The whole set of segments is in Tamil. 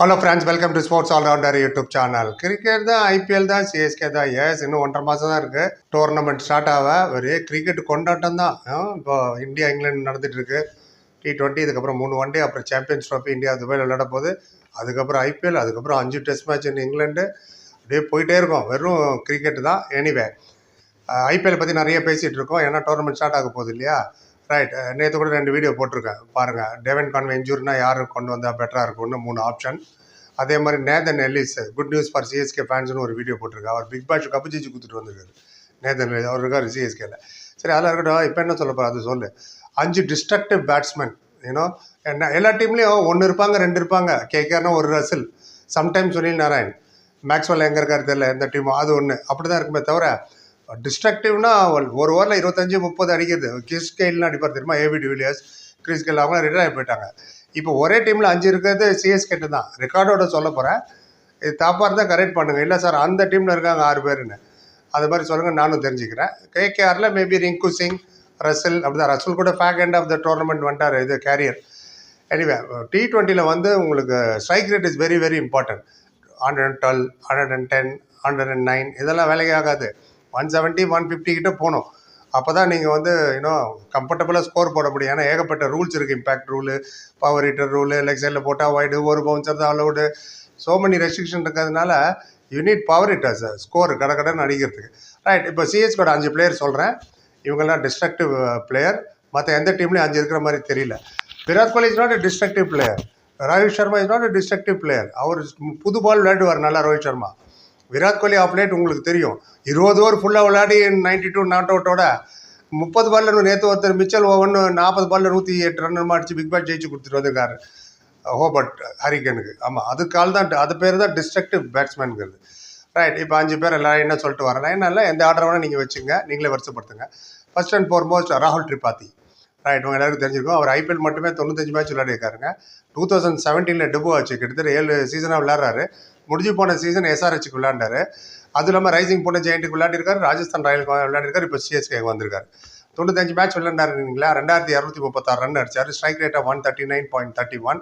Hello friends welcome to sports allrounder YouTube channel cricket தான் ஐபிஎல் தான் சிஎஸ்கே தான் எஸ் இன்னும் ஒன்றரை மாதம் தான் இருக்குது டோர்னமெண்ட் ஸ்டார்ட் ஆக ஒரே கிரிக்கெட் கொண்டாட்டம் தான். இப்போ இந்தியா இங்கிலாந்து நடந்துகிட்ருக்கு டி ட்வெண்ட்டி இதுக்கப்புறம் மூணு ஒன் டே அப்புறம் சாம்பியன்ஸ் ட்ராஃபி இந்தியா துபாயில் விளையாட போகுது. அதுக்கப்புறம் ஐபிஎல் அதுக்கப்புறம் அஞ்சு டெஸ்ட் மேட்ச் இன் இங்கிலாந்து அப்படியே போயிட்டே இருக்கும். வெறும் கிரிக்கெட் தான். எனிவே ஐபிஎல் பற்றி நிறைய பேசிகிட்டு இருக்கோம். ஏன்னா டோர்னமெண்ட் ஸ்டார்ட் ஆக போகுது இல்லையா? ரைட் நேற்று கூட ரெண்டு வீடியோ போட்டிருக்கேன். பாருங்கள் டேவன் கான்வே இன்ஜூரினா யார் கொண்டு வந்தால் பெட்டராக இருக்கும்னு மூணு ஆப்ஷன் அதே மாதிரி Nathan Ellis good news for CSK ஃபேன்ஸ்னு ஒரு வீடியோ போட்டிருக்காரு. அவர் பிக் பாஷ் கப்பு ஜெயிச்சு கொடுத்துட்டு வந்திருக்காரு. நேதன் எல்லிஸ் அவர் இருக்கார் சிஎஸ்கேல சரி அதெல்லாம் இருக்கட்டும். இப்போ என்ன சொல்ல போகிறேன் அது சொல்லு. அஞ்சு டிஸ்ட்ரக்டிவ் பேட்ஸ்மேன் ஏன்னோ என்ன எல்லா டீம்லேயும் ஒன்று இருப்பாங்க ரெண்டு இருப்பாங்க. கேகேர்னா ஒரு Russell sometimes Sunil Narine. Maxwell எங்கே இருக்காரு தெரியல எந்த டீமோ அது ஒன்று அப்படி தான் இருக்குமே தவிர டிஸ்ட்ரக்டிவ்னா ஒரு ஓவரில் இருபத்தஞ்சி முப்பது அடிக்கிறது. கிறிஸ் கெயில்னு அடிப்பார் தெரியுமா? AB de Villiers Chris Gayle அவங்க ரிட்டையர் போயிட்டாங்க. இப்போ ஒரே டீமில் அஞ்சு இருக்கிறது சிஎஸ்கேட்டு தான். ரெக்கார்டோட சொல்ல போகிறேன் இது தப்பாக இருந்தால் கரெக்ட் பண்ணுங்கள் இல்லை சார் அந்த டீமில் இருக்காங்க ஆறு பேருன்னு. அது மாதிரி சொல்லுங்கள் நானும் தெரிஞ்சுக்கிறேன். கேகேஆரில் மேபி ரிங்கு சிங் ரசல் அப்படி தான் ரசல் கூட fag end of the tournament வந்துட்டார் இது கேரியர் எனிவே டி டுவெண்ட்டியில் வந்து உங்களுக்கு strike rate is very very important hundred and twelve hundred and ten hundred and nine இதெல்லாம் வேலைக்கு ஆகாது. ஒன் செவன்ட்டி ஒன் ஃபிஃப்டி கிட்டே போகணும் அப்போ தான் நீங்கள் வந்து இன்னும் கம்ஃபர்டபுளாக ஸ்கோர் போட முடியும். ஏன்னா ஏகப்பட்ட ரூல்ஸ் இருக்குது impact rule power hitter rule leg சைடில் போட்டால் ஒய்டு ஒரு பவுன்சர் தான் அலவுடு ஸோ மெனி ரெஸ்ட்ரிக்ஷன் இருக்கிறதுனால யூனிட் பவர் ஹிட்டர்ஸ் ஸ்கோர் கடை கடன் அடிக்கிறதுக்கு. ரைட் இப்போ சிஎஸ்கோட அஞ்சு பிளேயர் சொல்கிறேன் இவங்கெல்லாம் டிஸ்ட்ரக்டிவ் பிளேயர் மற்ற எந்த டீம்லேயும் அஞ்சு இருக்கிற மாதிரி தெரியல. Virat Kohli is not destructive player Rohit Sharma is not destructive player அவர் புது பால் விளையாடுவார் நல்லா ரோஹித் சர்மா. விராட் கோலி ஆப்லேட் உங்களுக்கு தெரியும். இருபது ஓவர் ஃபுல்லாக விளையாடி நைன்டி டூ நாட் அவுட்டோட முப்பது பாலில் நேற்று ஒருத்தர் மிச்சல் ஒவ்வொன்று நாற்பது பாலில் நூற்றி எட்டு ரன் அடிச்சு பிக் பேட் ஜெயிச்சு கொடுத்துட்டு வந்திருக்காரு. ஹோபர்ட் ஹரிகனுக்கு. ஆமாம் அதுக்கு தான் அது பேர் தான் டிஸ்ட்ரக்டிவ் பேட்ஸ்மேனுங்கிறது ரைட் இப்போ அஞ்சு பேர் எல்லாரும் என்ன சொல்லிட்டு வரேன் என்ன எந்த ஆர்டர் வேணால் நீங்கள் வச்சுங்க நீங்களே வருஷப்படுத்துங்க ஃபர்ஸ்ட் அண்ட் ஃபோர்மோஸ்ட் ராகுல் திரிபாதி. ரைட் உங்கள் எல்லாருக்கும் தெரிஞ்சிருக்கும் அவர் ஐபிஎல் மட்டுமே தொண்ணூத்தஞ்சு மேட்ச் விளையாடிருக்காருங்க. டூ தௌசண்ட் செவன்டீனில் டெபு ஆச்சு கிட்டத்தட்ட ஏழு சீசனாக விளையாடுறாரு. முடிஞ்சு போன சீசன் எஸ்ஆர்ஹெச்சுக்கு விளையாண்டாரு. அதுவும் இல்லாமல் ரைசிங் போன ஜெயிண்ட்டுக்கு விளையாடிருக்காரு ராஜஸ்தான் ராயலுக்கு விளையாடிருக்காரு இப்போ சிஎஸ்கேக்கு வந்திருக்காரு. தொண்ணூத்தஞ்சு மேட்ச் விளையாண்டாருங்களா ரெண்டாயிரத்தி இரநூத்தி முப்பத்தாறு ரன் அடிச்சார். ஸ்ட்ரைக் ரேட்டாக one thirty nine point thirty one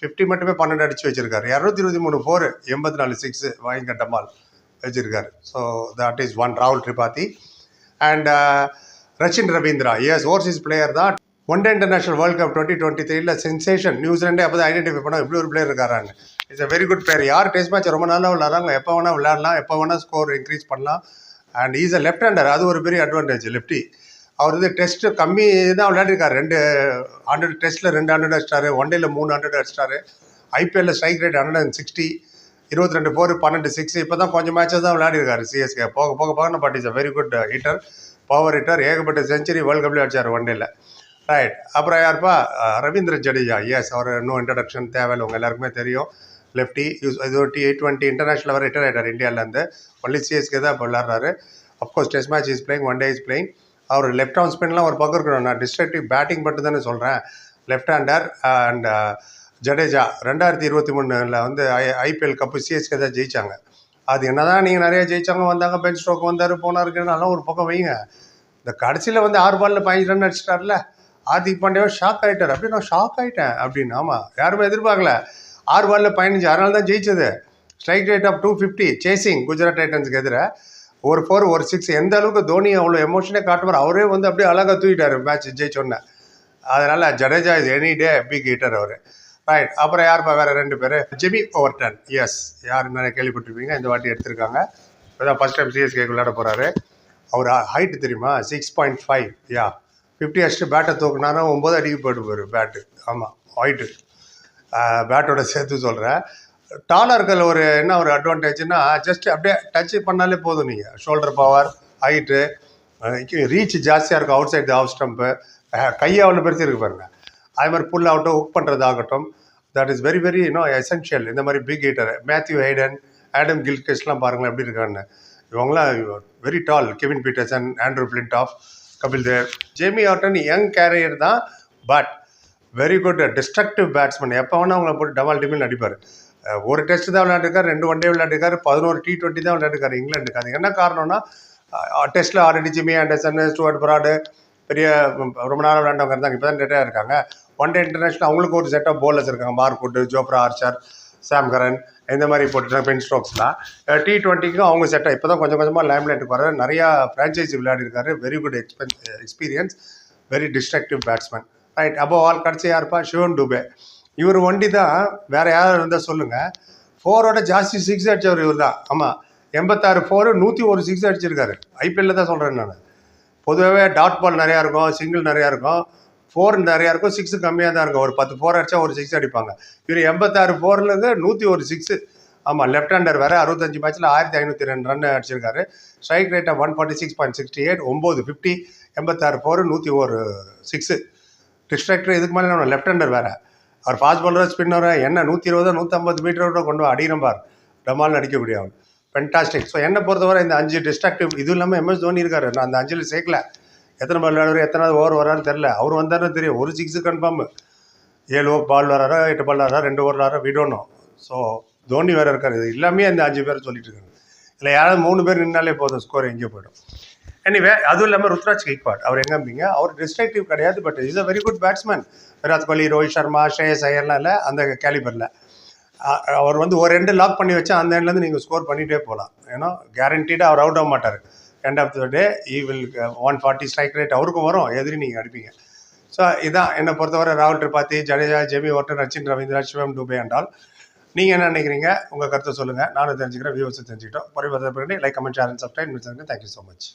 fifty மட்டுமே பன்னெண்டு அடிச்சு வச்சிருக்காரு. இரநூத்தி இருபத்தி மூணு ஃபோர் எண்பத்தி நாலு சிக்ஸ் வாங்கிக்கட்டமால் வச்சிருக்காரு. ஸோ தட் இஸ் ஒன் ராகுல் Tripathi and Rachin Ravindra is overseas player தான். One day international world cup twenty twenty த்ரீல சென்சேஷன் நியூசிலாண்டே அப்போ தான் ஐடென்டிஃபை பண்ணால் இப்படி ஒரு player இருக்காரான்னு. It's a very good player யார் டெஸ்ட் மேட்ச் ரொம்ப நாளாக விளாட்றாங்க எப்போ வேணால் விளையாடலாம் எப்போ வேணால் ஸ்கோர் இன்க்ரீஸ் பண்ணலாம். And is a left hander அது ஒரு பெரிய அட்வான்டேஜ் லெஃப்டி அவர் வந்து டெஸ்ட் கம்மி தான் விளையாடிருக்காரு. ரெண்டு ஹண்ட்ரட் டெஸ்ட்டில் ரெண்டு ஹண்ட்ரட் அடிச்சிட்டாரு. ஒன் டேல மூணு ஹண்ட்ரட் அடிச்சிட்டாரு. ஐபிஎல்ல strike rate hundred and sixty இருபத்தி ரெண்டு ஃபோர் பன்னெண்டு சிக்ஸ் இப்போ தான் கொஞ்சம் மேட்சஸ் தான் விளையாடிருக்காரு சிஎஸ்கே போக போக போக but is a very good hitter power hitter ஏகப்பட்ட செஞ்சுரி வேர்ல்டு கப்லேயும் அடிச்சார் ஒன் டேல ரைட் அப்புறம் யார்ப்பா? ரவீந்திர ஜடேஜா. எஸ் அவர் இன்னும் இன்ட்ரடக்ஷன் தேவையில்லை. உங்கள் எல்லாருக்குமே தெரியும். லெஃப்டி யூஸ் இது ஒரு டி டுவெண்ட்டி இன்டர்நேஷனல் வர ரிட்டர் ஆகிட்டார் இந்தியாவிலேருந்து ஒன்லி சிஎஸ்கே தான் இப்போ விளாட்றாரு of course test match is playing one day is playing our left on ஸ்பின்லாம் ஒரு பக்கம் இருக்கணும். நான் டிஸ்ட்ரக்டிவ் பேட்டிங் மட்டும் தானே சொல்கிறேன் லெஃப்ட் ஹேண்டர் அண்ட் ஜடேஜா ரெண்டாயிரத்தி இருபத்தி மூணில் வந்து ஐ ஐபிஎல் கப்பு சிஎஸ்கே தான் ஜெயிச்சாங்க. அது என்னதான் நீங்கள் நிறையா ஜெயிச்சாங்க வந்தாங்க பெஞ்ச் ஸ்ட்ரோக் வந்தார் போனார் போனாருக்குனாலும் ஒரு பக்கம் வைங்க. இந்த கடைசியில் வந்து ஆறு பாலில் பதினஞ்சு ரன் அடிச்சிட்டார்ல. ஹார்திக் பாண்டியாவும் ஷாக் ஆகிட்டார் அப்படி நான் ஷாக் ஆகிட்டேன் அப்படின்னு ஆமாம் யாருமே எதிர்பார்க்கல. ஆறு பாலில் பதினஞ்சு. அதனால தான் ஜெயிச்சது. Strike rate of two fifty chasing Gujarat டைட்டன்ஸ்க்கு எதிராக ஒரு ஃபோர் ஒரு சிக்ஸ் எந்த அளவுக்கு தோனி அவ்வளோ எமோஷனே காட்டுவார் அவரே வந்து அப்படியே அழகாக தூக்கிட்டார் மேட்ச் ஜெயிச்சோன்னே அதனால் Jadeja is any day big hitter our. Right அப்புறம் யாருப்பா? வேறு ரெண்டு பேர். ஜிமி ஓவர்டன் எஸ் யார் நிறைய கேள்விப்பட்டிருப்பீங்க? இந்த வாட்டி எடுத்திருக்காங்க. இப்போ தான் ஃபஸ்ட் டைம் சிஎஸ்கே விளையாட போகிறாரு அவர் ஹைட்டு தெரியுமா? சிக்ஸ் பாயிண்ட் ஃபைவ் யா ஃபிஃப்டி அடிச்சுட்டு பேட்டை தூக்குனாலும் ஒம்பது அடிக்கு போயிட்டு போயிரு பேட்டு ஆமாம் ஹைட்டு பேட்டோட சேர்த்து சொல்கிறேன் டாலர்கள் ஒரு என்ன ஒரு அட்வான்டேஜ்னா ஜஸ்ட் அப்படியே டச் பண்ணாலே போதும் நீங்கள் ஷோல்டர் பவர் ஹைட்டு ரீச் ஜாஸ்தியாக இருக்கும் அவுட் சைட் ஆஃப் ஸ்டம்ப்பு கையை அவ்வளோ பெருசு இருக்கு பாருங்கள் அது மாதிரி புல் அவுட்டோ ஹுக் பண்ணுறதாகட்டும் தட் இஸ் வெரி வெரி இன்னும் எசென்ஷியல் இந்த மாதிரி big hitter Matthew Hayden Adam கில்கெஸ்ட்லாம் பாருங்களேன் எப்படி இருக்கான்னு இவங்களாம் very tall Kevin Pietersen Andrew Flintoff of Kapil Dev Jamie Overton young career தான் but very good destructive batsman எப்போ வேணால் அவங்கள போட்டு டபால் டீமில் அடிப்பார் ஒரு டெஸ்ட் தான் விளையாண்டுருக்காரு ரெண்டு ஒன் டே விளையாண்டுருக்காரு பதினோரு டி டுவெண்ட்டி தான் விளையாண்டுருக்காரு இங்கிலாந்துக்கு. அது என்ன காரணம்னா டெஸ்ட்டில் already Jimmy Anderson Stuart Broad பெரிய ரொம்ப நாள் விளையாண்டவங்க இருந்தாங்க இப்போ தான் ரிட்டையர் இருக்காங்க. ஒன் டே இன்டர்நேஷனல் அவங்களுக்கு ஒரு செட் ஆஃப் bowlers இருக்காங்க. Mark Wood Jofra Archer Sam Curran இந்த மாதிரி போட்டுருக்காங்க பென் ஸ்ட்ரோக்ஸ்லாம் டி டுவெண்ட்டிக்கும் அவங்க செட்டாக இப்போ தான் கொஞ்சம் கொஞ்சமாக லேம்லேட்டுக்கு வர நிறையா ஃப்ரான்ச்சைஸி விளையாடிருக்காரு. Very good எக்ஸ்பென் experience very destructive batsman right அப்போ ஆல் கடைசியாக யாருப்பா? சிவன் டூபே. இவர் ஒண்டி தான் வேற யாரும் இருந்தால் சொல்லுங்கள் ஃபோரோட ஜாஸ்தி சிக்ஸ் அடிச்சவர் இவர் தான் ஆமாம் எண்பத்தாறு ஃபோரு நூற்றி ஒரு சிக்ஸ் அடிச்சிருக்காரு. ஐபிஎல்ல தான் சொல்கிறேன் நான். பொதுவாகவே டாட் பால் நிறையா இருக்கும் சிங்கிள் நிறையா இருக்கும். ஃபோர் நிறையா இருக்கும் சிக்ஸு கம்மியாக தான் இருக்கும். ஒரு பத்து ஃபோர் அடித்தா ஒரு சிக்ஸ் அடிப்பாங்க. இவர் எண்பத்தாறு ஃபோர்லேருந்து நூற்றி ஒரு சிக்ஸு ஆமாம் லெஃப்ட் ஹேண்டர் வேறு அறுபத்தஞ்சு மேட்ச்சில் ஆயிரத்தி ஐநூற்றி ரெண்டு ரன் அடிச்சிருக்காரு. ஸ்ட்ரைக் ரேட்டை one forty six point sixty eight ஒம்பது ஃபிஃப்டி எண்பத்தாறு ஃபோர் நூற்றி ஒரு சிக்ஸு டிஸ்ட்ராக்டர் இதுக்கு மேலே நம்ம லெஃப்ட் ஹேண்டர் வேறு. அவர் ஃபாஸ்ட் பாலராக ஸ்பின்னர் என்ன நூற்றி இருபதோ நூற்றம்பது மீட்டரோட கொண்டு அடிக்கிறோம் பார். டமால்னு அடிக்கக்கூடிய அவன். ஃபென்டாஸ்டிக் ஸோ என்னை பொறுத்தவரை இந்த அஞ்சு டிஸ்ட்ராக்டிவ் இதுவும் இல்லாமல் எம்எஸ் தோனி இருக்காரு. நான் அந்த அஞ்சில் சேர்க்கல. எத்தனை பால் விளையாடுவார் எத்தனாவது ஓவர் வரான்னு தெரில அவர் வந்தாருன்னு தெரியும். ஒரு சிக்ஸு கன்ஃபார்ம் ஏழு ஓவர் பால் வராரா எட்டு பால் வராரா ரெண்டு ஓவர் வராரா விடணும் ஸோ தோனி வேறு இருக்காரு. இது எல்லாமே அந்த அஞ்சு பேர் சொல்லிட்டு இருக்காங்க இல்லை யாராவது மூணு பேர் நின்னாலே போதும் ஸ்கோர் எங்கேயோ போயிடும். எனிவே அதுவும் இல்லாமல் ருத்ராஜ் கெய்க்வாட் அவர் எங்கே இருந்தீங்க அவர் டிஸ்ட்ரக்டிவ் கிடையாது but is a very good batsman Virat Kohli Rohit Sharma Shreyas ஐயர்லாம் இல்லை அந்த கேலிபரில் அவர் வந்து ஒரு ரெண்டு லாக் பண்ணி வச்சா அந்த எண்ட்லேருந்து நீங்கள் ஸ்கோர் பண்ணிகிட்டே போகலாம். ஏன்னா கேரண்டீடாக அவர் அவுட் ஆக மாட்டார். End of the day he will one forty strike rate அவருக்கும் வரும் எதிரி நீங்கள் அடிப்பீங்க. ஸோ இதான் என்னை பொறுத்தவரை ராகுல் திரிபாதி ஜடேஜா ஜெமி ஓட்டன் ரச்சின் ரவீந்திரா சிவம் டூபே என்றால் நீங்கள் என்ன நினைக்கிறீங்க? உங்கள் கருத்தை சொல்லுங்கள் நானும் தெரிஞ்சுக்கிறேன் வியூவர்ஸை தெரிஞ்சுக்கிட்டோம். பரிவர்த்தனை பண்ணி like comment share and subscribe thank you so much